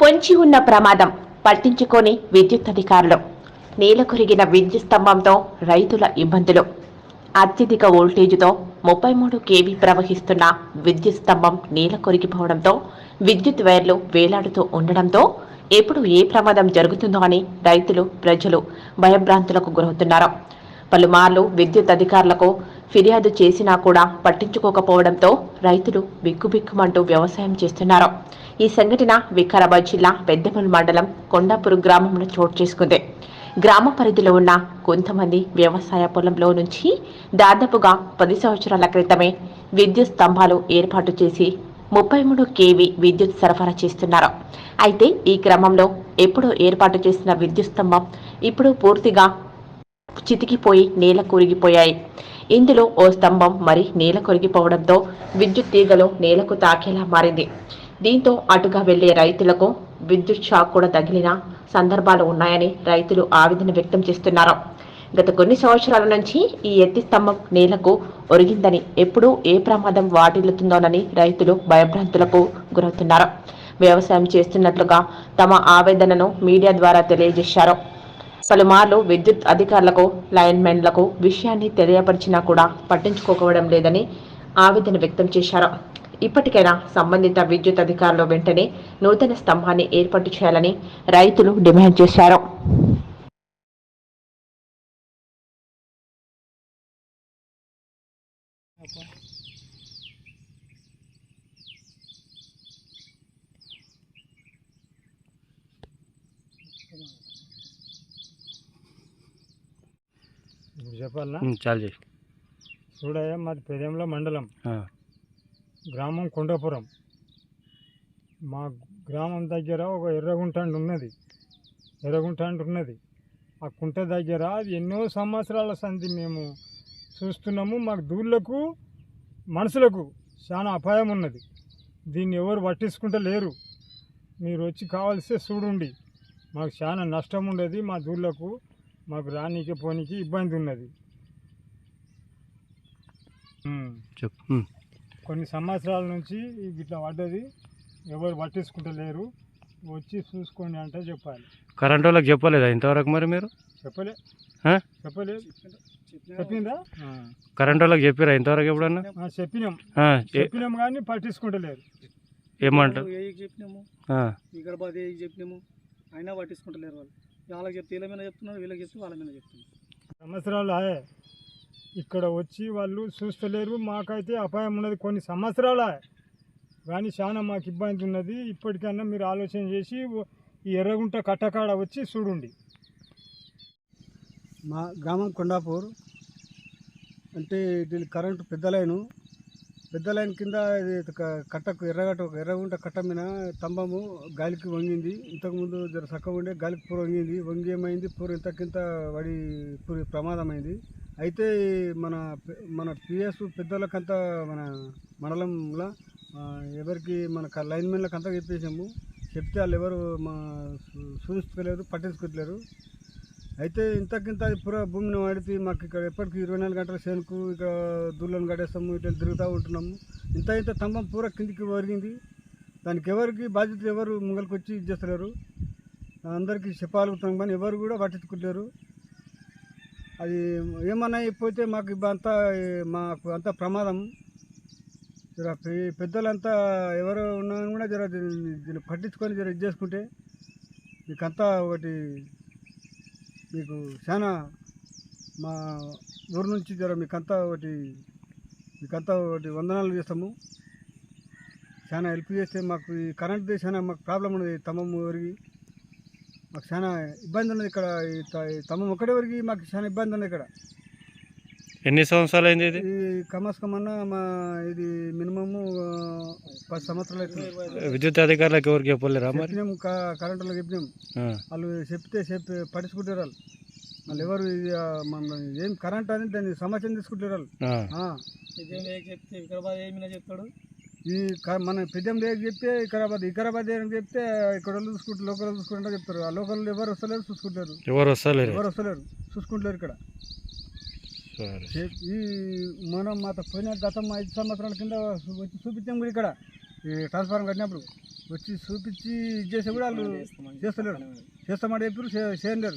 పొంచి ఉన్న ప్రమాదం పట్టించుకొని విద్యుత్ అధికారులు నేల కొరిగిన విద్యుత్ స్తంభంతో రైతుల ఇబ్బందులు. అత్యధిక వోల్టేజ్తో ముప్పై మూడు కేవీ ప్రవహిస్తున్న విద్యుత్ స్తంభం నేల కొరిగిపోవడంతో విద్యుత్ వైర్లు వేలాడుతూ ఉండడంతో ఎప్పుడు ఏ ప్రమాదం జరుగుతుందో అని రైతులు ప్రజలు భయభ్రాంతులకు గురవుతున్నారు. పలుమార్లు విద్యుత్ అధికారులకు ఫిర్యాదు చేసినా కూడా పట్టించుకోకపోవడంతో రైతులు బిక్కుబిక్కుమంటూ వ్యవసాయం చేస్తున్నారు. ఈ సంఘటన వికారాబాద్ జిల్లా పెద్దపల్లి మండలం కొండాపురు గ్రామంలో చోటు చేసుకుంది. గ్రామ పరిధిలో ఉన్న కొంతమంది వ్యవసాయ పొలంలో నుంచి దాదాపుగా పది సంవత్సరాల క్రితమే విద్యుత్ స్తంభాలు ఏర్పాటు చేసి ముప్పై మూడు కేవీ విద్యుత్ సరఫరా చేస్తున్నారు. అయితే ఈ క్రమంలో ఎప్పుడో ఏర్పాటు చేసిన విద్యుత్ స్తంభం ఇప్పుడు పూర్తిగా చితికిపోయి నేల కూరిగిపోయాయి. ఇందులో ఓ స్తంభం మరి నేల కొరిగిపోవడంతో విద్యుత్ తీగలు నేలకు తాకేలా మారింది. దీంతో అటుగా వెళ్ళే రైతులకు విద్యుత్ షాక్ కూడా తగిలిన సందర్భాలు ఉన్నాయని రైతులు ఆవేదన వ్యక్తం చేస్తున్నారు. గత కొన్ని సంవత్సరాల నుంచి ఈ ఎత్తి స్తంభం నేలకు ఒరిగిందని ఎప్పుడూ ఏ ప్రమాదం వాటిల్లుతుందోనని రైతులు భయభ్రాంతులకు గురవుతున్నారు. వ్యవసాయం చేస్తున్నట్లుగా తమ ఆవేదనను మీడియా ద్వారా తెలియజేశారు. పలుమార్లు విద్యుత్ అధికారులకు లైన్మెన్లకు విషయాన్ని తెలియపరిచినా కూడా పట్టించుకోకపోవడం లేదని ఆవేదన వ్యక్తం చేశారు. ఇప్పటికైనా సంబంధిత విద్యుత్ అధికారులు వెంటనే నూతన స్తంభాన్ని ఏర్పాటు చేయాలని రైతులు డిమాండ్ చేశారు. ఉమ్, చాలు చేసి చూడయ్య మాది పెదేంల మండలం. ఆ, గ్రామం కొండాపురం. మా గ్రామం దగ్గర ఒక ఎర్రగుంట ఉన్నది. ఎర్రగుంట ఉన్నది. ఆ కుంట దగ్గర అది ఎన్నో సంవత్సరాల సంధి మేము చూస్తున్నాము. మాకు దూళ్ళకు మనుషులకు చాలా అపాయం ఉన్నది. దీన్ని ఎవరు పట్టించుకుంటూ లేరు మీరు వచ్చి కావాల్సే చూడండి. మాకు చాలా నష్టం ఉండేది మా దూళ్ళకు మాకు రానీకి పోనీకి ఇబ్బంది ఉన్నది. చెప్పు. కొన్ని సంవత్సరాల నుంచి ఇట్లా పడ్డది. ఎవరు పట్టించుకుంటలేరు. వచ్చి చూసుకోండి అంటే చెప్పాలి. కరెంట్ వాళ్ళకి చెప్పలేదా ఇంతవరకు మరి మీరు? చెప్పలే. ఆ? చెప్పలేదు చెప్పిందా? ఆ. కరెంట్ వాళ్ళకి చెప్పారా ఇంతవరకు ఎప్పుడన్నా? ఆ, చెప్పినాం. ఆ, ఏ- చెప్పినాం కానీ పట్టించుకుంటలేరు. ఏమంటారు? చెప్పినాము. ఆ, వికారాబాద్ ఏకి చెప్పినాము. అయినా పట్టించుకుంటలేరు వాళ్ళు. వాళ్ళకి చెప్తే వీళ్ళ మీద చెప్తున్నారు వీళ్ళకి చెప్తే వాళ్ళ మీద చెప్తున్నారు. సంవత్సరాలు ఆయే. ఇక్కడ వచ్చి వాళ్ళు చూస్తలేరు. మాకైతే అపాయం ఉన్నది కొన్ని సంవత్సరాల. కానీ చాలా మాకు ఇబ్బంది ఉన్నది. ఇప్పటికన్నా మీరు ఆలోచన చేసి ఈ ఎర్రగుంట కట్టకాడ వచ్చి చూడండి. మా గ్రామం కొండాపూర్. అంటే దీని కరెంటు పెద్ద లైను. పెద్ద లైన్ కింద ఇది కట్టకు ఎర్రగట్ట ఎర్రగుంట కట్ట మీద స్తంభము గాలికి వంగింది. ఇంతకుముందు జర చక్కగా ఉండే గాలికి పూర వంగింది. వంగి ఏమైంది? పూర ఇంతకింత పడి పూరి ప్రమాదమైంది. అయితే మన మన పిఎస్ పెద్దలకంతా మన మండలంలో ఎవరికి మన లైన్మెన్లకు అంతా చెప్పేసాము. చెప్తే వాళ్ళు ఎవరు మా చూసుకోలేరు పట్టించుకోలేరు అయితే ఇంతకింత అది పురా భూమిని వాడితే మాకు ఇక్కడ ఎప్పటికీ ఇరవై నాలుగు గంటల సేనుకు ఇక్కడ దూళ్ళను కట్టేస్తాము ఇట్లా తిరుగుతూ ఉంటున్నాము. ఇంత ఇంత స్తంభం పూర కిందికి ఒరిగింది. దానికి ఎవరికి బాధ్యత ఎవరు ముంగలికి వచ్చి ఇది చేస్తలేరు. అందరికీ చెప్పాలనుకుంటున్నాం కానీ ఎవరు కూడా పట్టించుకుంటారు అది ఏమన్నా అయిపోతే మాకు ఇబ్బంతా మాకు అంతా ప్రమాదం. జర పెద్దలంతా ఎవరు ఉన్నా కూడా జర దీన్ని దీన్ని పట్టించుకొని జర ఇది చేసుకుంటే మీకంతా ఒకటి మీకు చాలా మా ఊరు నుంచి జర మీకంతా ఒకటి మీకంతా ఒకటి వందనాలు చేస్తాము. చాలా హెల్ప్ చేస్తే మాకు ఈ కరెంట్ చాలా మాకు ప్రాబ్లం ఉన్నది తమ్మమ్మ ఊరికి. మాకు చాలా ఇబ్బంది ఉన్నది ఇక్కడ. ఈ త- ఈ తమ్మం ఒకటే వరకు మాకు చాలా ఇబ్బంది ఉంది ఇక్కడ. ఎన్ని సంవత్సరాలు అయింది ఇది? ఈ కమస్ కమన్నా మా ఇది మినిమము పది సంవత్సరాలు అవుతుంది. విద్యుత్ అధికారులకు ఎవరికి చెప్పలేరా చెప్పినాం క- కరెంటులో చెప్పినాం వాళ్ళు చెప్తే చెప్పి పట్టించుకుంటారు వాళ్ళు. వాళ్ళు ఎవరు ఇది, ఆ, మన ఏం కరెంట్ అని దాన్ని సమాచారం తీసుకుంటారు వాళ్ళు. ఆ, ఆ, ఇదేం ఏకి చెప్తే వికారాబాద్ ఏమైనా చెప్తాడు? ఈ క- మన పెద్దం దగ్గర చెప్తే వికారాబాద్ వికారాబాద్ దగ్గర చెప్తే ఇక్కడ వాళ్ళు చూసుకుంటారు లోకల్ చూసుకుంటారు చెప్తారు. ఆ లోకల్ ఎవరు వస్తలేరు చూసుకుంటారు ఎవరు వస్తలేరు? ఎవరు వస్తలేరు చూసుకుంటారు ఇక్కడ. ఈ మనం మాతో పోయిన గతం ఐదు సంవత్సరాల కింద వచ్చి చూపించాం కూడా ఇక్కడ. ఈ ట్రాన్స్ఫార్మర్ కట్టినప్పుడు వచ్చి చూపించి ఇది చేస్తే కూడా వాళ్ళు చేస్తలేరు. చేస్తామని చెప్పారు చే- చేయలేరు